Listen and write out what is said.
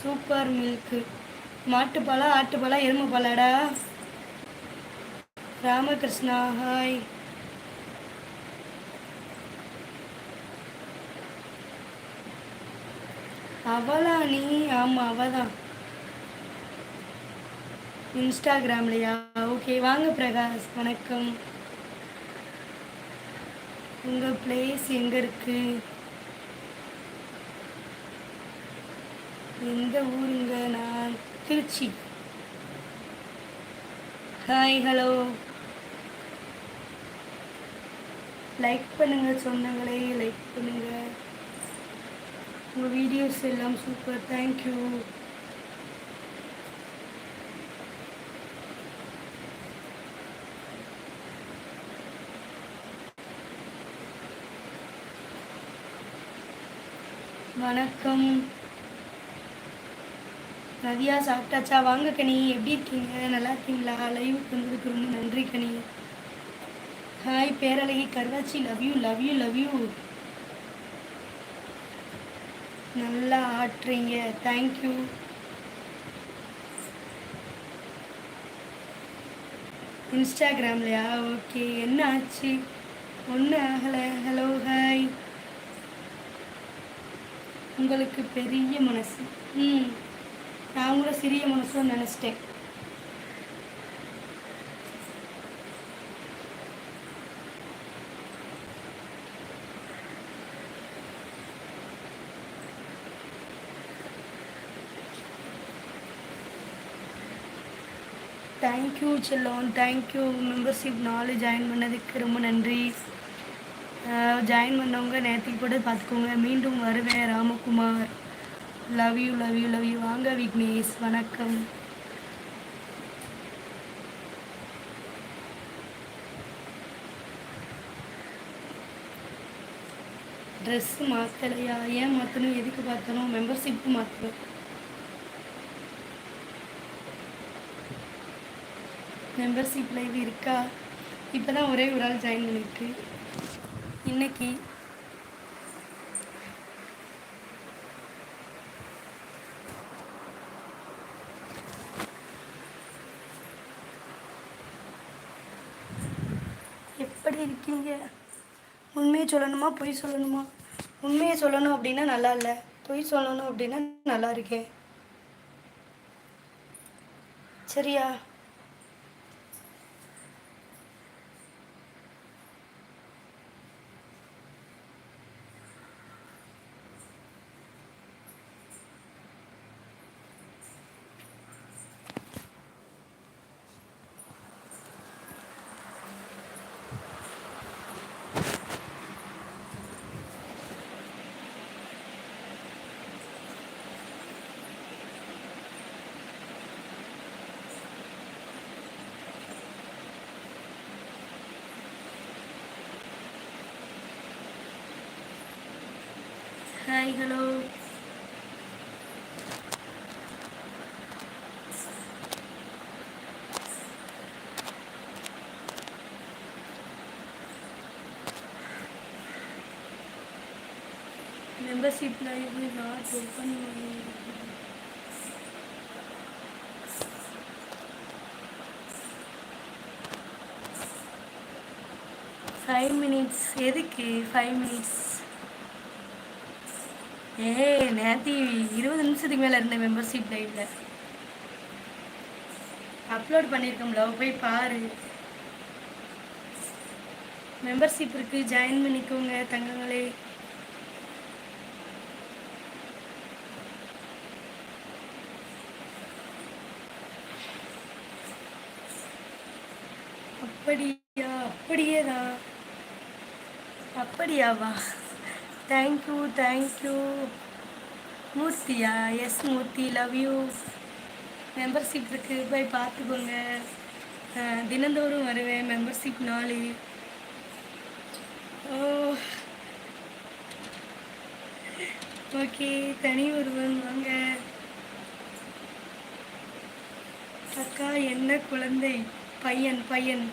Super milk மாட்டுப்பாலா ஆட்டுப்பாலா எருமை Palada Ramakrishna hi அவளா நீ? ஆமாம் அவள் தான் இன்ஸ்டாகிராம்லையா? ஓகே வாங்க பிரகாஷ் வணக்கம். உங்கள் பிளேஸ் எங்கே இருக்கு? எந்த ஊருங்க நான். திருச்சி. ஹாய் ஹலோ லைக் பண்ணுங்க சொந்தங்களே லைக் பண்ணுங்க. உங்கள் வீடியோஸ் எல்லாம் சூப்பர் தேங்க்யூ வணக்கம். நதியா சாப்பிட்டாச்சா? வாங்க கனி எப்படி இருக்கீங்க? நல்லா இருக்கீங்களா? லைவுக்கு வந்ததுக்கு ரொம்ப நன்றி கனி. ஹாய் பேரழகி கருவாச்சி love you love you love you நல்லா ஆட்டுறீங்க. தேங்க்யூ இன்ஸ்டாகிராம்லையா ஓகே என்ன ஆச்சு? ஒன்றும் ஆகலை. ஹலோ ஹாய் உங்களுக்கு பெரிய மனசு. ம். நான் கூட சிறிய மனசுன்னு நினச்சிட்டேன். தேங்க்யூ செல்லம். தேங்க்யூ மெம்பர்ஷிப் நாலு ஜாயின் பண்ணதுக்கு ரொம்ப நன்றி. ஜாயின் பண்ணவங்க நேற்றுக்கு கூட பார்த்துக்கோங்க. மீண்டும் வருவேன் Ramakumar. Love you love you love you வாங்க விக்னேஷ் வணக்கம். ட்ரெஸ்ஸு மாற்றலையா ஏன் மாற்றணும் எதுக்கு பார்த்தணும் மெம்பர்ஷிப்பு மாற்றணும் மெம்பர்ஷிப் லைவ் இருக்கா? இப்போ தான் ஒரே ஒரு ஆள் ஜாயின் பண்ணியிருக்கு இன்னைக்கு மாதிரி இருக்கீங்க. உண்மையை சொல்லணுமா? பொய் சொல்லணுமா? உண்மையை சொல்லணும் அப்படின்னா நல்லா இல்லை. பொய் சொல்லணும் அப்படின்னா நல்லா இருக்கேன் சரியா? Hi hello membership live not open five minutes எதுக்கு? ஃபைவ் மினிட்ஸ் ஏ நேத்தி இருபது நிமிஷத்துக்கு மேலே இருந்த மெம்பர்ஷிப் லைவ்ல அப்லோட் பண்ணியிருக்கோம்ல போய் பாரு. மெம்பர்ஷிப் இருக்கு ஜாயின் பண்ணிக்கோங்க தங்கங்களே. அப்படியா அப்படியே தான் அப்படியாவா? Thank you thank you மூர்த்தியா yes Murthy love you membership இருக்குது போய் பார்த்துக்கோங்க. தினந்தோறும் வருவேன் மெம்பர்ஷிப் நாலு ஓ. ஓகே தனி ஒருவன் வாங்க. அக்கா என்ன குழந்தை? பையன் பையன்.